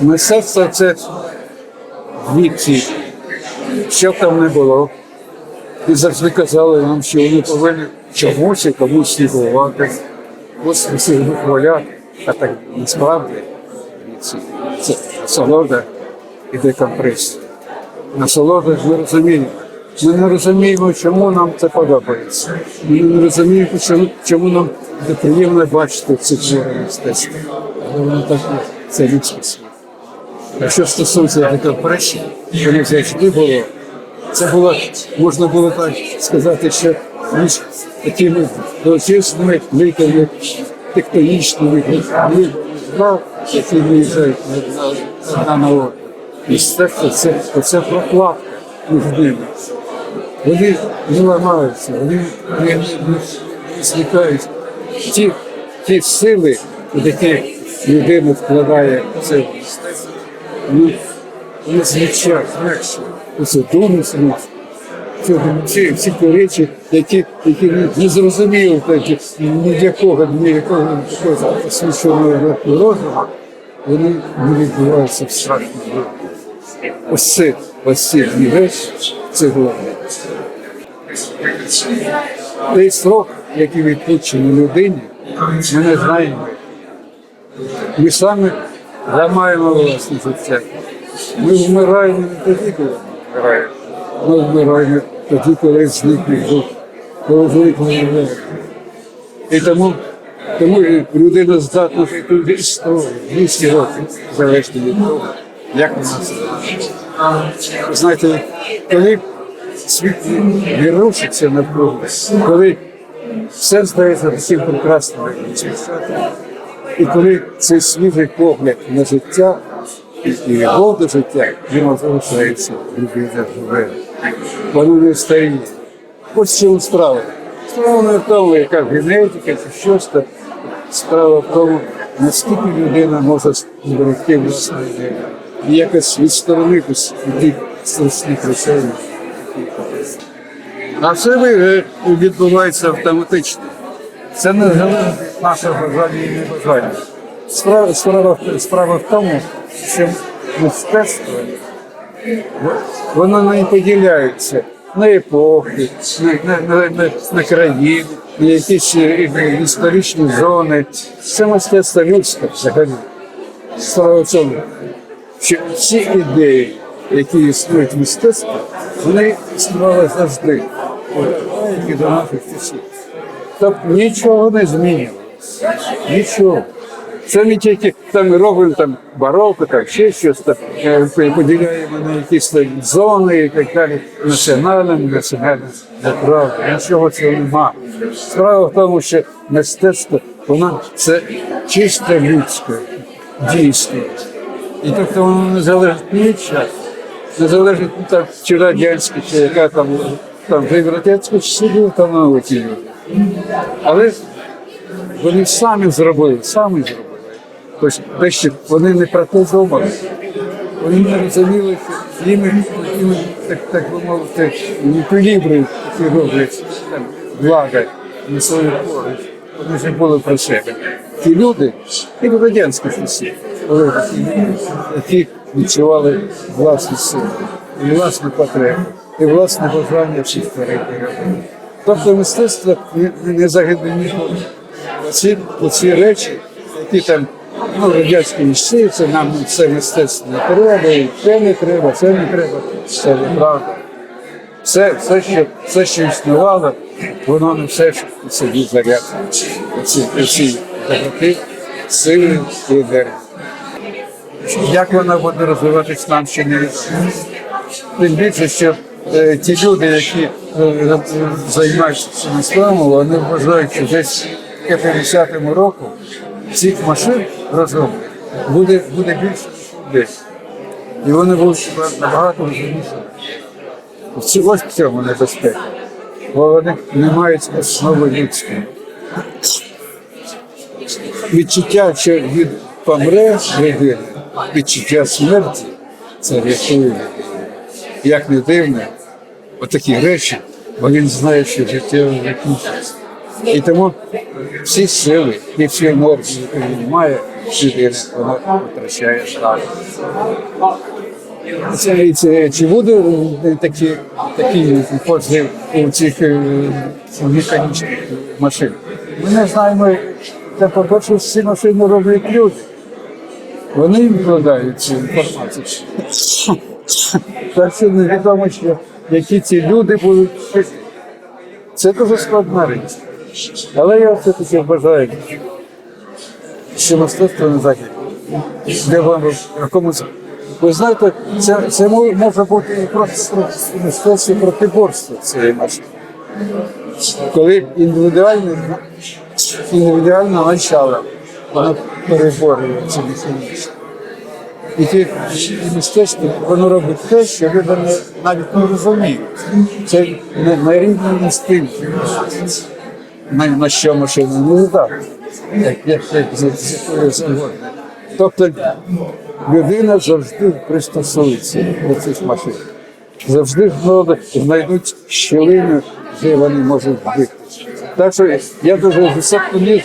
Мистецтво це вікці, що б там не було. І завжди казали нам, що вони повинні чомусь і комусь слідувати, ось усіх вихваляти. А так насправді це насолода і декомпресія. Насолода ми розуміємо. Ми не розуміємо, чому нам це подобається. Ми не розуміємо, чому, нам приємно бачити ці твори мистецтва. Але воно так є. Це людський. А що стосується декомпресії, воно завжди було. Це було, можна було так сказати, що між такими величезними ліками, тектонічними, знав, які виїжджають одна на одну. Мистецтво це, прокладка між ними. Вони не ламаються, вони не зникають. Ті, ті сили, які людина вкладає це вони, вони легше. Думи. Ці, ті речі, які, які не, зрозуміли ні для кого, ні для кого освіченого розуму, вони не відбуваються в випадку. Ось це, ось речі, це головне. Той срок, який відпущений людині, ми не знаємо. Ми самі ламаємо власне життя. Ми вмираємо не тоді, коли ми вмираємо. Ми вмираємо тоді, коли зникне дух, коли зникне енергія. І тому, тому людина здатна жити 100, 200 років, залежно від того, як вона себе. Знаєте, коли світ не рушиться навколо, коли все здається таким прекрасним, і коли цей свіжий погляд на життя і любов до життя, він залишається людина живе. Воно не старіє. Ось чому справа. Справа не в тому, яка генетика чи щось там. Справа в тому, наскільки людина може зберегти власне. І якось відсторонитись від тих страшних речей. А все відбувається автоматично. Це не залежить нашого бажання і небажання. Справа, справа, справа в тому, що мистецтво воно не поділяється на епохи, на, на, на, на, країни, на якісь е, історичні зони. Це мистецтво людське взагалі. Справа в цьому, що всі ідеї, які існують в мистецтві, вони існували завжди, і до наших часів. Тобто нічого не змінювалося. Нічого. Це не тільки там ми робимо там бароко, там ще щось там, е, поділяємо на якісь там зони і так далі. Національне, національне, неправда. Нічого цього нема. Справа в тому, що мистецтво, воно це чисто людське дійство. І тобто воно не залежить від часу, не залежить ну, там, чи радянське, чи яка там, там в радянську сиділи, там науки люди. Але вони самі зробили, самі зробили. Тобто, те, що вони не про те думали. Вони не розуміли, що їм, їм так, так би мовити, еквілібри такі роблять влада на свою користь. Вони вже були про себе. Ті люди, і в такі люди, які відчували власну силу, і власну потребу, і власне бажання всіх творити. Тобто мистецтво не, не загине ніколи. Оці, оці речі, які там ну, радянські місці, це нам це мистецтво не треба, і це не треба, це не треба, це неправда. Все, все, що, все, що існувало, воно не все, що собі зарядне. Оці, оці доброти, сили і енергії. Як вона буде розвиватись нам ще не. Тим більше, що ті люди, які е, займаються цими справами, вони вважають, що десь в 50-му року цих машин розроблять буде, буде більше людей. І вони будуть набагато розумніші. Ось в цьому небезпека. Бо вони не мають основи людської. Відчуття, що він помре людина, відчуття смерті це рятує. Як не дивно, отакі речі, бо він знає, що життя закінчиться. І тому всі сили і всі енергії, які він має, вона втрачає здатність. Це, це, чи буде такі, такий позив у цих е, механічних машин? Ми не знаємо, це по-перше, всі машини роблять люди. Вони їм вкладають цю інформацію. Так що невідомо, що які ці люди будуть. Це дуже складна річ. Але я все-таки вважаю, що мистецтво не захід. Де вам. Ви знаєте, це, це може бути і просто мистецтво протиборства цієї машини. Коли індивідуальне, індивідуальне начало, воно переборює ці механізми. І ті мистецтво, воно робить те, що люди не, навіть не розуміють. Це на, на рівні. На, на що машина не здатна. За- завгодно. Тобто людина завжди пристосується до цих машин. Завжди знайдуть- щілину, де вони можуть бути. Так що я дуже цих речей.